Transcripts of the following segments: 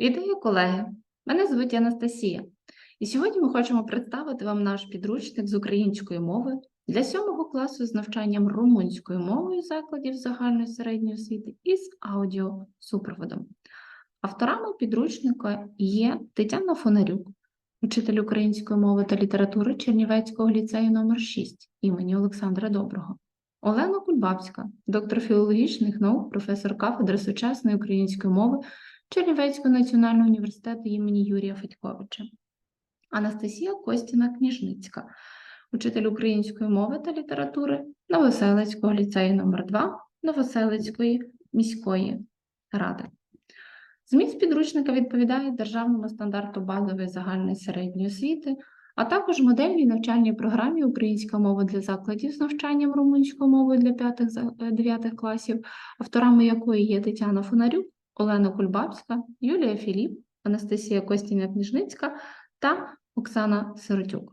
Вітаю, колеги! Мене звуть Анастасія, і сьогодні ми хочемо представити вам наш підручник з української мови для сьомого класу з навчанням румунською мовою закладів загальної середньої освіти і з аудіосупроводом. Авторами підручника є Тетяна Фонарюк, учитель української мови та літератури Чернівецького ліцею номер 6 імені Олександра Доброго. Олена Кульбабська, доктор філологічних наук, професор кафедри сучасної української мови Чернівецького національного університету імені Юрія Федьковича. Анастасія Костіна Кніжницька, учитель української мови та літератури Новоселицького ліцею номер 2 Новоселицької міської ради. Зміст підручника відповідає державному стандарту базової загальної середньої освіти, а також модельній навчальній програмі Українська мова для закладів з навчанням румунською мовою для 5-9 класів, авторами якої є Тетяна Фонарюк, Олена Кульбабська, Юлія Філіп, Анастасія Костіна Кніжницька та Оксана Сиротюк.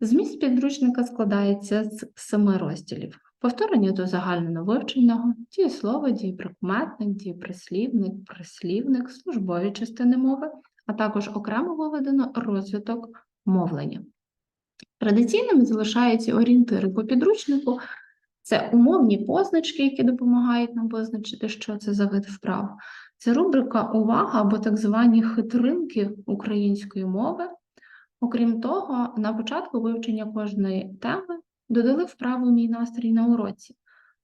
Зміст підручника складається з семи розділів: повторення до загальновивченого, дієслово, дієприкметник, дієприслівник, прислівник, службові частини мови, а також окремо виведено розвиток мовлення. Традиційними залишаються орієнтири по підручнику. Це умовні позначки, які допомагають нам визначити, що це за вид вправ. Це рубрика Увага або так звані хитринки української мови. Окрім того, на початку вивчення кожної теми додали вправу мій настрій на уроці,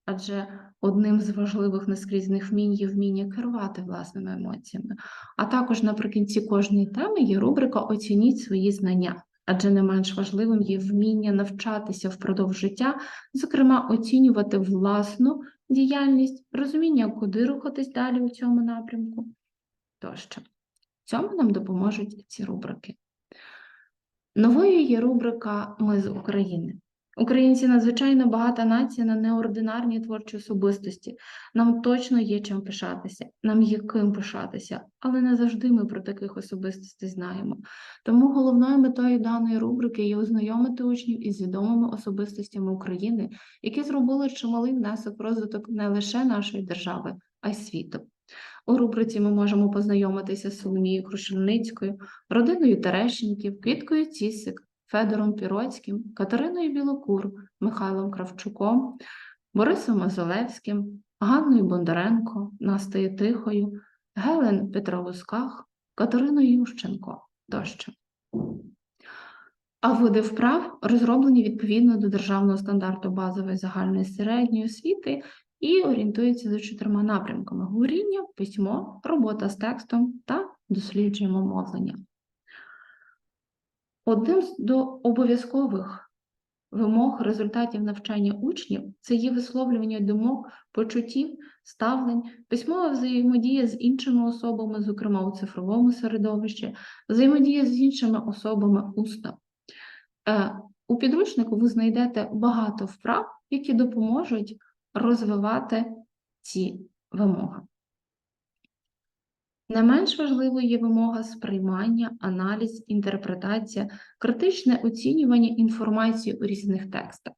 адже одним з важливих наскрізних вмінь є вміння керувати власними емоціями. А також наприкінці кожної теми є рубрика Оцініть свої знання адже не менш важливим є вміння навчатися впродовж життя, зокрема, оцінювати власну діяльність, розуміння, куди рухатись далі у цьому напрямку тощо. Цьому нам допоможуть ці рубрики. Новою є рубрика Ми з України. Українці надзвичайно багата нація на неординарні творчі особистості. Нам точно є чим пишатися, нам є ким пишатися, але не завжди ми про таких особистостей знаємо. Тому головною метою даної рубрики є ознайомити учнів із відомими особистостями України, які зробили чималий внесок в розвиток не лише нашої держави, а й світу. У рубриці ми можемо познайомитися з Соломією Крушельницькою, родиною Терещенків, Квіткою Цісик, Федором Піроцьким, Катериною Білокур, Михайлом Кравчуком, Борисом Мазолевським, Ганною Бондаренко, Настею Тихою, Гелен Петровусках, Катериною Ющенко тощо. А види вправ розроблені відповідно до державного стандарту базової загальної середньої освіти і орієнтуються за чотирма напрямками: говоріння, письмо, робота з текстом та досліджуємо мовлення. Одним з обов'язкових вимог результатів навчання учнів це є висловлювання думок, почуттів, ставлень, письмова взаємодія з іншими особами, зокрема у цифровому середовищі, взаємодія з іншими особами усно. Е, у підручнику ви знайдете багато вправ, які допоможуть розвивати ці вимоги. Не менш важливою є вимога сприймання, аналіз, інтерпретація, критичне оцінювання інформації у різних текстах.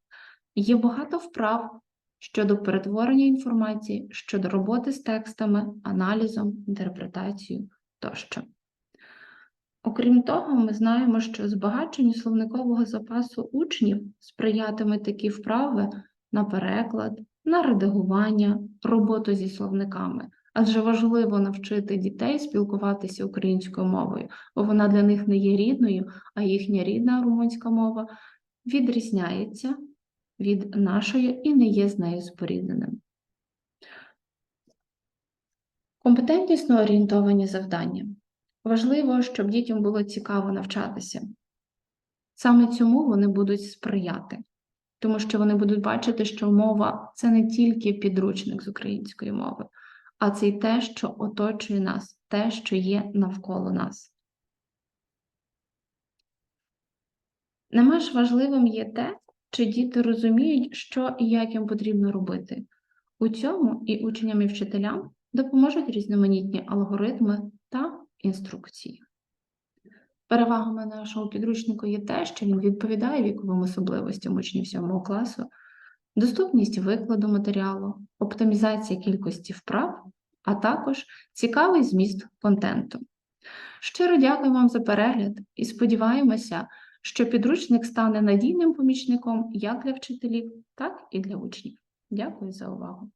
Є багато вправ щодо перетворення інформації, щодо роботи з текстами, аналізом, інтерпретацією тощо. Окрім того, ми знаємо, що збагаченню словникового запасу учнів сприятиме такі вправи на переклад, на редагування, роботу зі словниками. Адже важливо навчити дітей спілкуватися українською мовою, бо вона для них не є рідною, а їхня рідна румунська мова відрізняється від нашої і не є з нею спорідненим. Компетентнісно орієнтовані завдання. Важливо, щоб дітям було цікаво навчатися. Саме цьому вони будуть сприяти, тому що вони будуть бачити, що мова це не тільки підручник з української мови а це й те, що оточує нас, те, що є навколо нас. Не менш важливим є те, чи діти розуміють, що і як їм потрібно робити. У цьому і учням і вчителям допоможуть різноманітні алгоритми та інструкції. Перевагами нашого підручнику є те, що він відповідає віковим особливостям учнів 7 класу, доступність викладу матеріалу, оптимізація кількості вправ, а також цікавий зміст контенту. Щиро дякую вам за перегляд і сподіваємося, що підручник стане надійним помічником як для вчителів, так і для учнів. Дякую за увагу!